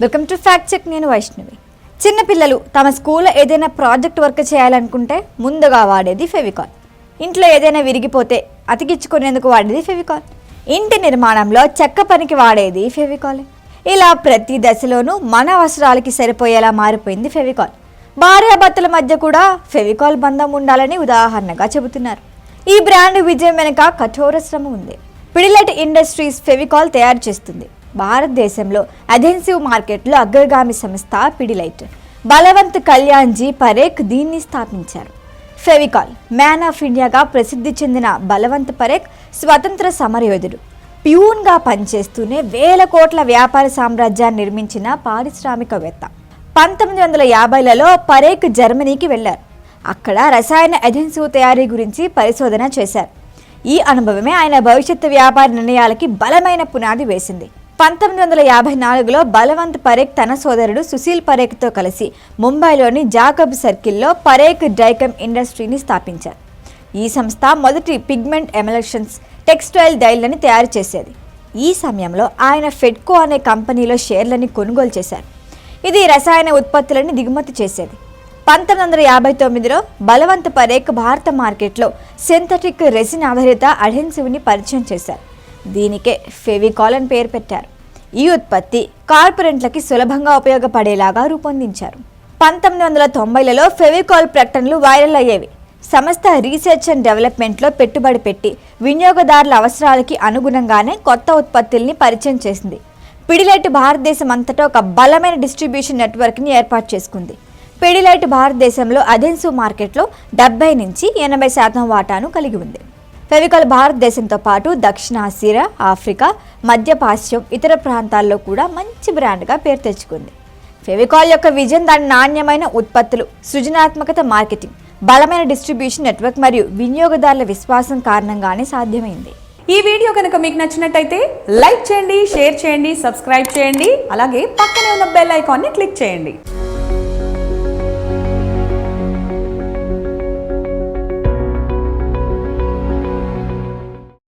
Welcome to fact check నేను వైష్ణవి. చిన్నపిల్లలు తమ స్కూల్లో ఏదైనా ప్రాజెక్ట్ వర్క్ చేయాలనుకుంటే ముందుగా వాడేది ఫెవికాల్. ఇంట్లో ఏదైనా విరిగిపోతే అతికించుకునేందుకు వాడేది ఫెవికాల్. ఇంటి నిర్మాణంలో చెక్క పనికి వాడేది ఫెవికాల్. ఇలా ప్రతి దశలోనూ మన అవసరాలకి సరిపోయేలా మారిపోయింది ఫెవికాల్. భార్యాభర్తల మధ్య కూడా ఫెవికాల్ బంధం ఉండాలని ఉదాహరణగా చెబుతున్నారు. ఈ బ్రాండ్ విజయం వెనుక కఠోర శ్రమ ఉంది. పిడిలెట్ ఇండస్ట్రీస్ ఫెవికాల్ తయారు చేస్తుంది. భారతదేశంలో అధెన్సివ్ మార్కెట్లో అగ్రగామి సంస్థ పిడిలైట్. బలవంత్ కళ్యాణ్జీ పరేఖ్ దీన్ని స్థాపించారు. ఫెవికాల్ మ్యాన్ ఆఫ్ ఇండియాగా ప్రసిద్ధి చెందిన బలవంత్ పరేఖ్ స్వతంత్ర సమరయోధుడు. ప్యూన్గా పనిచేస్తూనే వేల కోట్ల వ్యాపార సామ్రాజ్యాన్ని నిర్మించిన పారిశ్రామికవేత్త. పంతొమ్మిది వందల యాభైలలో పరేఖ్ జర్మనీకి వెళ్ళారు అక్కడ రసాయన అధెన్సివ్ తయారీ గురించి పరిశోధన చేశారు. ఈ అనుభవమే ఆయన భవిష్యత్తు వ్యాపార నిర్ణయాలకి బలమైన పునాది వేసింది. పంతొమ్మిది వందల యాభై నాలుగులో బలవంత్ పరేఖ్ తన సోదరుడు సుశీల్ పరేఖ్తో కలిసి ముంబైలోని జాకబ్ సర్కిల్లో పరేఖ్ డైకమ్ ఇండస్ట్రీని స్థాపించారు. ఈ సంస్థ మొదటి పిగ్మెంట్ ఎమలక్షన్స్ టెక్స్టైల్ డైల్ని తయారు చేసేది. ఈ సమయంలో ఆయన ఫెడ్కో అనే కంపెనీలో షేర్లని కొనుగోలు చేశారు. ఇది రసాయన ఉత్పత్తులను దిగుమతి చేసేది. పంతొమ్మిది వందల యాభై తొమ్మిదిలో బలవంత్ పరేఖ్ భారత మార్కెట్లో సింథటిక్ రెసిన్ ఆధారిత అడెన్సివ్ని పరిచయం చేశారు. దీనికే ఫెవికాల్ అని పేరు పెట్టారు. ఈ ఉత్పత్తి కార్పొరేట్లకి సులభంగా ఉపయోగపడేలాగా రూపొందించారు. పంతొమ్మిది వందల తొంభైలలో ఫెవికాల్ ప్రకటనలు వైరల్ అయ్యేవి. సంస్థ రీసెర్చ్ అండ్ డెవలప్మెంట్లో పెట్టుబడి పెట్టి వినియోగదారుల అవసరాలకి అనుగుణంగానే కొత్త ఉత్పత్తుల్ని పరిచయం చేసింది. పిడిలైట్ భారతదేశం అంతటా ఒక బలమైన డిస్ట్రిబ్యూషన్ నెట్వర్క్ని ఏర్పాటు చేసుకుంది. పిడిలైట్ భారతదేశంలో అదెన్సు మార్కెట్లో డెబ్బై నుంచి ఎనభై శాతం వాటాను కలిగి ఉంది. ఫెవికాల్ భారతదేశంతో పాటు దక్షిణాసియా ఆఫ్రికా మధ్యపాశ్యం ఇతర ప్రాంతాల్లో కూడా మంచి బ్రాండ్గా పేరు తెచ్చుకుంది. ఫెవికాల్ యొక్క విజయం దాని నాణ్యమైన ఉత్పత్తులు సృజనాత్మకత మార్కెటింగ్ బలమైన డిస్ట్రిబ్యూషన్ నెట్వర్క్ మరియు వినియోగదారుల విశ్వాసం కారణంగానే సాధ్యమైంది. ఈ వీడియో కనుక మీకు నచ్చినట్టయితే లైక్ చేయండి షేర్ చేయండి సబ్స్క్రైబ్ చేయండి అలాగే పక్కనే ఉన్న బెల్ ఐకాన్ని క్లిక్ చేయండి.